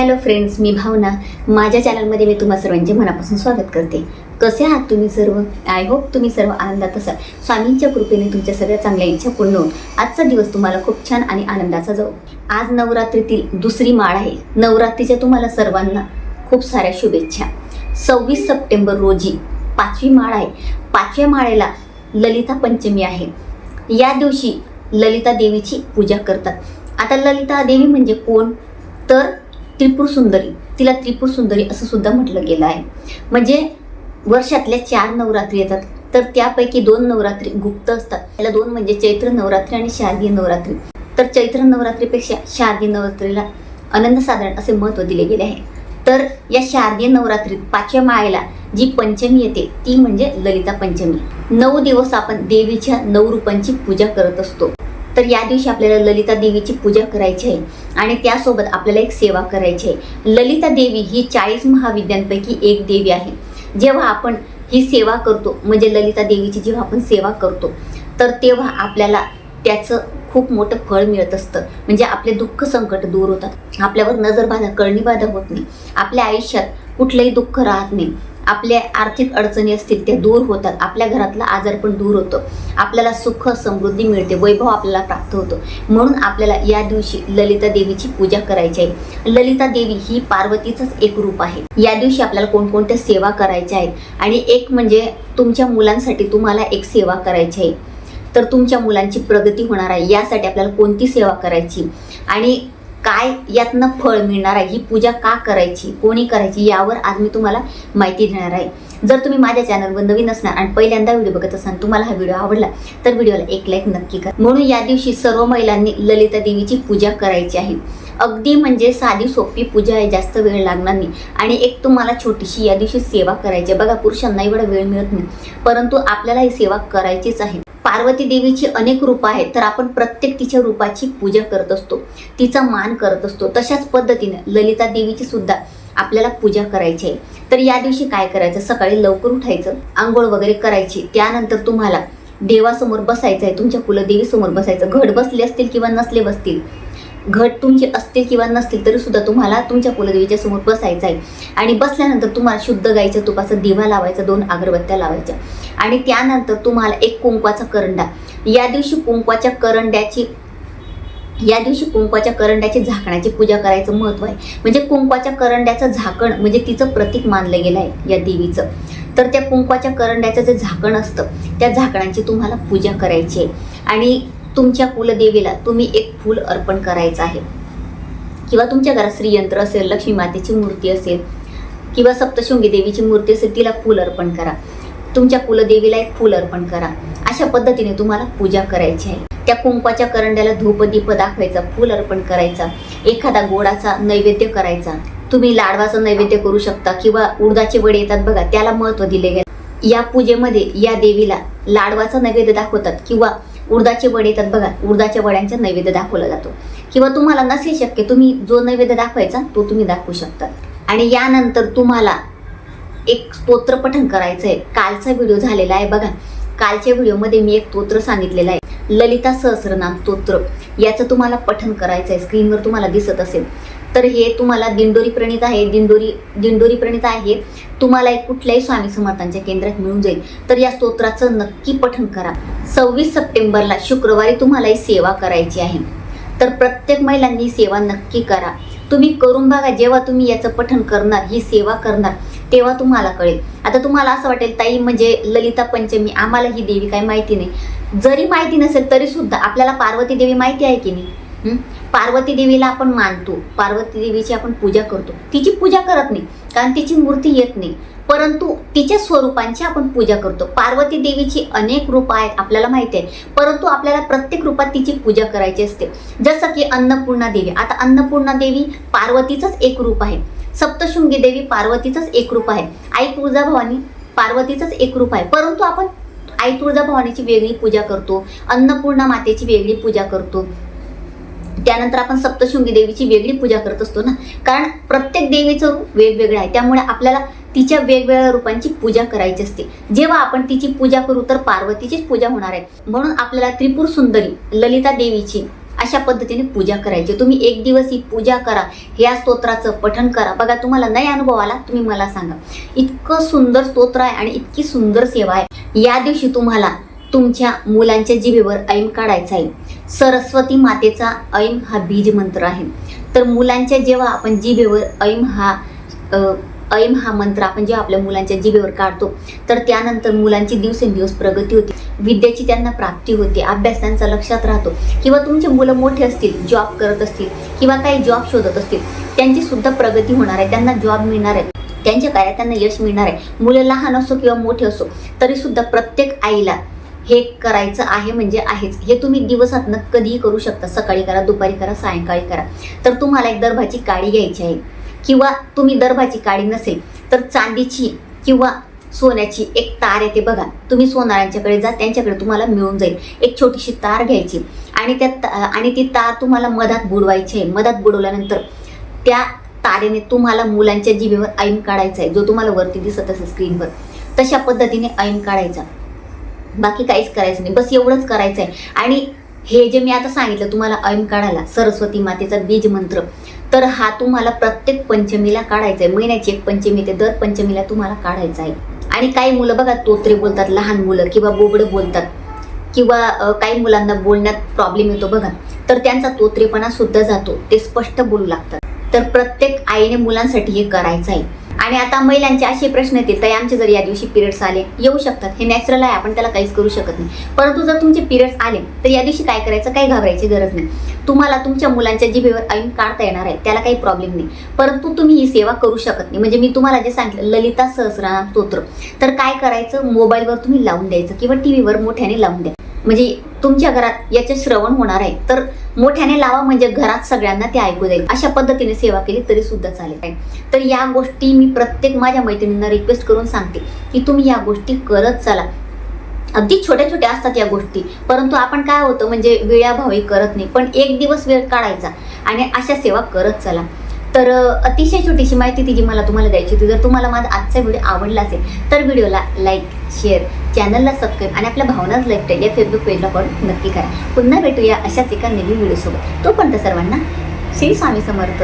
Hello friends मी भावना. माझ्या चॅनलमध्ये मी तुम्हा सर्वांचे मनापासून स्वागत करते. कसे आहात तुम्ही सर्व? आय होप तुम्ही सर्व आनंदात असाल. स्वामींच्या कृपेने तुमच्या सगळ्या चांगल्या इच्छा पूर्ण होऊन आजचा दिवस तुम्हाला खूप छान आणि आनंदाचा जाऊ आज नवरात्रीतील दुसरी माळ आहे. नवरात्रीच्या तुम्हाला सर्वांना खूप साऱ्या शुभेच्छा. सव्वीस सप्टेंबर रोजी पाचवी माळ आहे. पाचव्या माळेला ललिता पंचमी आहे. या दिवशी ललिता देवीची पूजा करतात. आता ललिता देवी म्हणजे कोण? तर त्रिपुर सुंदरी. तिला त्रिपुर सुंदरी असं सुद्धा म्हटलं गेलं आहे. म्हणजे वर्षातल्या चार नवरात्री येतात. तर त्यापैकी दोन नवरात्री गुप्त असतात. त्याला दोन म्हणजे चैत्र नवरात्री आणि शारदीय नवरात्री. तर चैत्र नवरात्रीपेक्षा शारदीय नवरात्रीला अनन्यसाधारण असे महत्त्व दिले गेले आहे. तर या शारदीय नवरात्रीत पाचव्या माळेला जी पंचमी येते ती म्हणजे ललिता पंचमी. नऊ दिवस आपण देवीच्या नऊ रूपांची पूजा करत असतो. तर या दिवशी आपल्याला ललिता देवीची पूजा करायची आहे. आणि त्यासोबत आपल्याला एक सेवा करायची आहे. ललिता देवी ही चाळीस महाविद्यांपैकी एक देवी आहे. जेव्हा आपण ही सेवा करतो म्हणजे ललिता देवीची जेव्हा आपण सेवा करतो तर तेव्हा आपल्याला त्याचं खूप मोठं फळ मिळत असतं. म्हणजे आपले दुःख संकट दूर होतात. आपल्यावर नजरबाधा कळणीबाधा होत नाही. आपल्या आयुष्यात कुठलंही दुःख राहत नाही. आपल्या आर्थिक अडचणी असतील त्या दूर होतात. आपल्या घरातला आजार पण दूर होतो. आपल्याला सुख समृद्धी मिळते. वैभव आपल्याला प्राप्त होतो. म्हणून आपल्याला या दिवशी ललिता देवीची पूजा करायची आहे. ललिता देवी ही पार्वतीचंच एक रूप आहे. या दिवशी आपल्याला कोणकोणत्या सेवा करायच्या आहेत? आणि एक म्हणजे तुमच्या मुलांसाठी तुम्हाला एक सेवा करायची आहे. तर तुमच्या मुलांची प्रगती होणार आहे. यासाठी आपल्याला कोणती सेवा करायची? आणि काय यातनं फळ मिळणार आहे? ही पूजा का करायची? कोणी करायची? यावर आज मी तुम्हाला माहिती देणार आहे. जर तुम्ही माझ्या चॅनलवर नवीन असणार आणि पहिल्यांदा व्हिडिओ बघत असाल तुम्हाला हा व्हिडिओ आवडला तर व्हिडिओला एक लाईक नक्की करा. म्हणून या दिवशी सर्व महिलांनी ललिता देवीची पूजा करायची आहे. अगदी म्हणजे साधी सोपी पूजा आहे जास्त वेळ लागणार नाही. आणि एक तुम्हाला छोटीशी या दिवशी सेवा करायची आहे. बघा पुरुषांना एवढा वेळ मिळत नाही परंतु आपल्याला ही सेवा करायचीच आहे. पार्वती देवीची अनेक रूपं आहेत तर आपण प्रत्येक तिच्या रूपाची पूजा करत असतो तिचा मान करत असतो. तशाच पद्धतीने ललिता देवीची सुद्धा आपल्याला पूजा करायची आहे. तर या दिवशी काय करायचं? सकाळी लवकर उठायचं आंघोळ वगैरे करायची. त्यानंतर तुम्हाला देवासमोर बसायचं आहे तुमच्या कुलदेवीसमोर बसायचं. घट बसले असतील किंवा नसले बसतील घट तुमचे असतील किंवा नसतील तरी सुद्धा तुम्हाला तुमच्या कुलदेवीच्या समोर बसायचं आहे. आणि बसल्यानंतर तुम्हाला शुद्ध गाईच्या तुपाचा दिवा लावायचा दोन अगरबत्त्या लावायच्या. आणि त्यानंतर तुम्हाला एक कुंकवाचा करंडा. या दिवशी कुंकवाच्या करंड्याची या दिवशी कुंकवाच्या करंड्याची झाकणाची पूजा करायचं महत्त्व आहे. म्हणजे कुंकवाच्या करंड्याचं झाकण म्हणजे तिचं प्रतीक मानलं गेलं आहे या देवीचं. तर त्या कुंकवाच्या करंड्याचं जे झाकण असतं त्या झाकणांची तुम्हाला पूजा करायची आहे. आणि तुमच्या कुलदेवीला तुम्ही एक फूल अर्पण करायचं आहे. किंवा तुमच्या घरात श्रीयंत्र असेल लक्ष्मी मातेची मूर्ती असेल किंवा सप्तशृंगी देवीची मूर्ती असेल तिला फूल अर्पण करा. तुमच्या कुलदेवीला एक फूल अर्पण करा. अशा पद्धतीने तुम्हाला पूजा करायची आहे. त्या कुंकवाच्या करंड्याला धूपदीप दाखवायचा फूल अर्पण करायचा. एखादा गोडाचा नैवेद्य करायचा. तुम्ही लाडवाचा नैवेद्य करू शकता किंवा उडदाचे वडे येतात बघा त्याला महत्त्व दिले गेले. या पूजेमध्ये या देवीला लाडवाचा नैवेद्य दाखवतात किंवा उडदाचे वडे येतात बघा उडदाच्या वड्यांचा नैवेद्य दाखवला जातो. किंवा तुम्हाला नसेल शक्य तुम्ही जो नैवेद्य दाखवायचा तो तुम्ही दाखवू शकता. आणि यानंतर तुम्हाला एक स्तोत्र पठण करायचं आहे कालचा व्हिडिओ झालेला आहे बघा. कालच्या व्हिडिओमध्ये मी एक स्तोत्र सांगितलेलं आहे. ललिता सहस्रनाम स्तोत्र. याचं तुम्हाला पठण करायचं आहे स्क्रीनवर तुम्हाला दिसत असेल. तर हे तुम्हाला दिंडोरी प्रणित आहे. दिंडोरी दिंडोरी प्रणित आहे. तुम्हाला एक कुठल्याही स्वामी समर्थांच्या केंद्रात मिळून जाईल. तर या स्तोत्राचं नक्की पठण करा. सव्वीस सप्टेंबरला शुक्रवारी तुम्हाला ही सेवा करायची आहे. तर प्रत्येक महिलांनी सेवा नक्की करा. तुम्ही करून बघा जेव्हा तुम्ही याचं पठण करणार ही सेवा करणार तेव्हा तुम्हाला कळेल. आता तुम्हाला असं वाटेल ताई म्हणजे ललिता पंचमी आम्हाला ही देवी काही माहिती नाही. जरी माहिती नसेल तरी सुद्धा आपल्याला पार्वती देवी माहिती आहे की नाही? पार्वती देवीला आपण मानतो. पार्वती देवीची आपण पूजा करतो. तिची पूजा करत नाही कारण तिची मूर्ती येत नाही. परंतु तिच्या स्वरूपांची आपण पूजा करतो. पार्वती देवीची अनेक रूप आहेत आपल्याला माहिती आहे. परंतु आपल्याला प्रत्येक रूपात तिची पूजा करायची असते. जसं की अन्नपूर्णा देवी. आता अन्नपूर्णा देवी पार्वतीचंच एक रूप आहे. सप्तशृंगी देवी पार्वतीचंच एक रूप आहे. आई तुळजाभवानी पार्वतीचंच एक रूप आहे. परंतु आपण आई तुळजाभवानीची वेगळी पूजा करतो. अन्नपूर्णा मातेची वेगळी पूजा करतो. त्यानंतर आपण सप्तशृंगी देवीची वेगळी पूजा करत असतो ना. कारण प्रत्येक देवीचं रूप वेगवेगळं आहे. त्यामुळे आपल्याला तिच्या वेगवेगळ्या रूपांची पूजा करायची असते. जेव्हा आपण तिची पूजा करू तर पार्वतीचीच पूजा होणार आहे. म्हणून आपल्याला त्रिपुर सुंदरी ललिता देवीची अशा पद्धतीने पूजा करायची. तुम्ही एक दिवस ही पूजा करा ह्या स्तोत्राचं पठण करा. बघा तुम्हाला नाही अनुभव आला तुम्ही मला सांगा. इतकं सुंदर स्तोत्र आहे आणि इतकी सुंदर सेवा आहे. या दिवशी तुम्हाला तुमच्या मुलांच्या जिभेवर ऐम काढायचा आहे. सरस्वती मातेचा ऐम हा बीज मंत्र आहे. तर मुलांच्या जेव्हा आपण जिभेवर ऐम हा ऐम हा मंत्र आपण जेव्हा आपल्या मुलांच्या जिभेवर काढतो तर त्यानंतर मुलांची दिवसेंदिवस प्रगती होते. विद्येची त्यांना प्राप्ती होते. अभ्यास त्यांचा लक्षात राहतो. किंवा तुमचे मुलं मोठे असतील जॉब करत असतील किंवा काही जॉब शोधत असतील त्यांची सुद्धा प्रगती होणार आहे. त्यांना जॉब मिळणार आहे. त्यांच्या कार्यात त्यांना यश मिळणार आहे. मुलं लहान असो किंवा मोठे असो तरी सुद्धा प्रत्येक आईला हे करायचं आहे म्हणजे आहेच. हे तुम्ही दिवसातनं कधीही करू शकता. सकाळी करा दुपारी करा सायंकाळी करा. तर तुम्हाला एक दर्भाची काडी घ्यायची आहे. किंवा तुम्ही दर्भाची काडी नसेल तर चांदीची किंवा सोन्याची एक तार येते बघा. तुम्ही सोनाऱ्यांच्याकडे जा त्यांच्याकडे तुम्हाला मिळून जाईल. एक छोटीशी तार घ्यायची. आणि त्या आणि ती तार तुम्हाला मधात बुडवायची आहे. मधात बुडवल्यानंतर त्या तारेने तुम्हाला मुलांच्या जिभेवर ऐम काढायचा आहे. जो तुम्हाला वरती दिसत असेल स्क्रीनवर तशा पद्धतीने ऐम काढायचा. बाकी काहीच करायचं नाही. बस एवढंच करायचं आहे आणि हे जे मी आता सांगितलं तुम्हाला ऐम काढायला सरस्वती मातेचा बीज मंत्र तर हा तुम्हाला प्रत्येक पंचमीला काढायचा आहे महिन्याची एक पंचमी ते दर पंचमीला तुम्हाला काढायचा आहे. आणि काही मुलं बघा तोत्रे बोलतात लहान मुलं किंवा बोबडं बोलतात किंवा काही मुलांना बोलण्यात प्रॉब्लेम येतो बघा तर त्यांचा तोत्रेपणा सुद्धा जातो. ते स्पष्ट बोलू लागतात. तर प्रत्येक आईने मुलांसाठी हे करायचं आहे आणि आता महिलांचे असे प्रश्न येतील तर आमचे जर या दिवशी पिरियड्स आले येऊ शकतात? हे नॅचरल आहे आपण त्याला काहीच करू शकत नाही. परंतु जर तुमचे पिरियड्स आले तर या दिवशी काय करायचं? काही घाबरायची गरज नाही. तुम्हाला तुमच्या मुलांच्या जिभेवर ऐन काढता येणार आहे त्याला काही प्रॉब्लेम नाही. परंतु तुम्ही ही सेवा करू शकत नाही. म्हणजे मी तुम्हाला जे सांगितलं ललिता सहस्रनाम स्तोत्र तर काय करायचं? मोबाईलवर तुम्ही लावून द्यायचं किंवा टी व्हीवर मोठ्याने लावून द्या. म्हणजे तुमच्या घरात याचे श्रवण होणार आहे. तर मोठ्याने लावा म्हणजे घरात सगळ्यांना ते ऐकू जाईल अशा पद्धतीने सेवा केली तरी सुद्धा चालेल. तर या गोष्टी मी प्रत्येक माझ्या मैत्रिणींना रिक्वेस्ट करून सांगते की तुम्ही या गोष्टी करत चला. अगदी छोट्या छोट्या असतात या गोष्टी. परंतु आपण काय होतं म्हणजे वेळाभावी करत नाही. पण एक दिवस वेळ काढायचा आणि अशा सेवा करत चला. तर अतिशय छोटीशी माहिती ती जी मला तुम्हाला द्यायची होती. जर तुम्हाला माझा आजचा व्हिडिओ आवडला असेल तर व्हिडिओला लाईक शेअर चॅनलला सबस्क्राईब आणि आपल्या भावनाच लाईक या फेसबुक पेजला फॉलो नक्की करा. पुन्हा भेटूया अशाच एका नवीन व्हिडिओसोबत तोपर्यंत सर्वांना श्री स्वामी समर्थ.